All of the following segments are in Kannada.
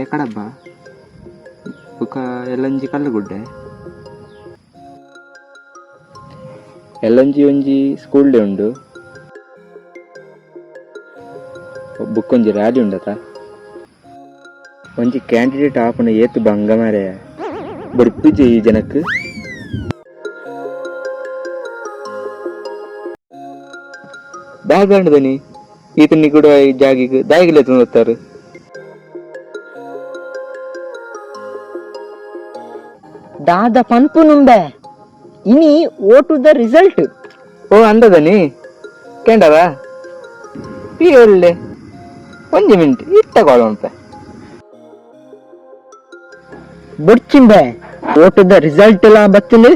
ಅಲ್ಲೇ ಕಡಬ್ಬ ಬುಕ್ಕ ಎಲ್ಲೊಂಜಿ ಕಲ್ಲುಗುಡ್ಡೆ ಎಲ್ಲೊಂಜಿ ಒಂಜಿ ಸ್ಕೂಲ್ ಡೇ ಉಂಡು ಬುಕ್ಕೊಂಜಿ ರ್ಯಾಲಿ ಉಂಡತ ಒಂಜಿ ಕ್ಯಾಂಡಿಡೇಟ್ ಆಪುನ ಏತು ಬಂಗ ಮಾರೆ ಬಡ್ಪಿಜಿ ಈ ಜನಕ್ ದಾಯಗಂಡ ದನಿ ಈತನಿ ಕೂಡ ಈ ಜಾಗಿಗ್ ದಾಯಿಗಿಲ್ಲ ತಂದತ್ತಾರು ದಾದ ಪನ್ಪು ನುಂಬೆ. ಇನಿ ಓಟು ದ ರಿಸಲ್ಟ್ ಓ ಅಂದದನಿ ಕೇಂಡವ? ಪಿ ಒಳ್ಳೆ ಒಂಜಿ ಮಿನಿಟ್ ಇಟ್ಟ ಕೊಳೋಣ ಬೊಡ್ಚಿಂಬೆ ಓಟು ದ ರಿಸಲ್ಟ್ ಎಲ್ಲ ಬತ್ತಲು?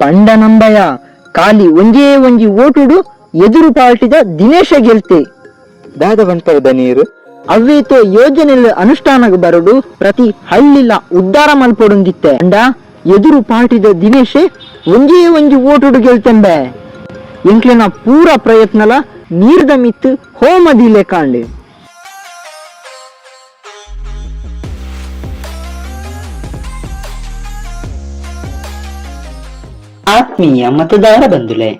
ಪಂಡ ನಂಬಯ ಖಾಲಿ ಒಂಜೇ ಒಂಜಿ ಓಟುಡು ಎದುರು ಪಾಲ್ಟಿದ ದಿನೇಶ ಗೆಲ್ತೆ. ದಾದ ಬಂತದ ನೀರು? ಅವ್ವೇತೋ ಯೋಜನೆಲ್ ಅನುಷ್ಠಾನಕ್ಕೆ ಬರಡು ಪ್ರತಿ ಹಳ್ಳಿಲ ಉದ್ಧಾರ ಮಲ್ಪೊಡುಂದಿತ್ತೆ. ಅಂಡ ಎದುರು ಪಾರ್ಟಿದ ದಿನೇಶ್ ಒಂಜೇ ಒಂಜಿ ಓಟುಡು ಗೆಲ್ತಂಬೆ. ಎಂಕ್ಲೆನ ಪೂರ ಪ್ರಯತ್ನಲ ನೀರ್ದ ಮಿತ್ತು ಹೋಮದಿಲೆ ಕಾಂಡೆ. ಆತ್ಮೀಯ ಮತದಾರ ಬಂಧುಲೆ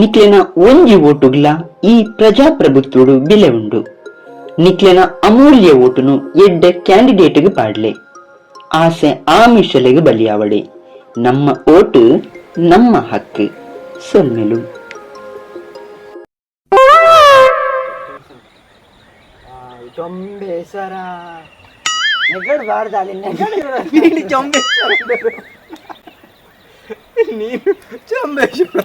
ನಿಕ್ಲೆನ ಒಂಜಿ ಓಟುಗ್ಲ ಈ ಪ್ರಜಾಪ್ರಭುತ್ವಡು ಬೆಲೆ ಉಂಡು ನಿಕ್ಲೆನ ಅಮೂಲ್ಯ ಓಟುನು ಎಡ್ಡೆ ಕ್ಯಾಂಡಿಡೇಟ್ಗೆ ಪಾಡ್ಲೆ. ಆಸೆ ಆಮಿಷಲೆಗೆ ಬಲಿಯಾವಳಿ. ನಮ್ಮ ಓಟು ನಮ್ಮ ಹಕ್ಕು. ಸೊಲ್ಮೆಲು ಚೊಂಬೇಸರ ಪ್ರಯತ್ನ ಅಲ್ಲ ನೆಗಡ್ ಚೊಂಬೇಶ್ವರ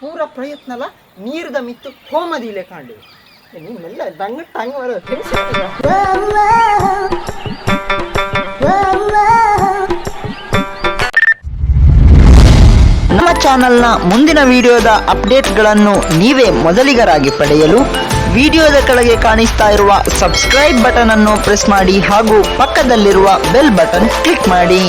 ಪೂರ ಪ್ರಯತ್ನಲ ನೀರ್ದ ಮಿತ್ತು ಕೋಮದಿಲೆ ಕಾಂಡು ನೀನೆಲ್ಲ ದಂಗ ಟಂಗ ನಮ್ಮ ಚಾನೆಲ್ನ ಮುಂದಿನ ವಿಡಿಯೋದ ಅಪ್ಡೇಟ್ಗಳನ್ನು ನೀವೇ ಮೊದಲಿಗರಾಗಿ ಪಡೆಯಲು ವಿಡಿಯೋದ ಕೆಳಗೆ ಕಾಣಿಸ್ತಾ ಇರುವ ಸಬ್ಸ್ಕ್ರೈಬ್ ಬಟನ್ ಅನ್ನು ಪ್ರೆಸ್ ಮಾಡಿ ಹಾಗೂ ಪಕ್ಕದಲ್ಲಿರುವ ಬೆಲ್ ಬಟನ್ ಕ್ಲಿಕ್ ಮಾಡಿ.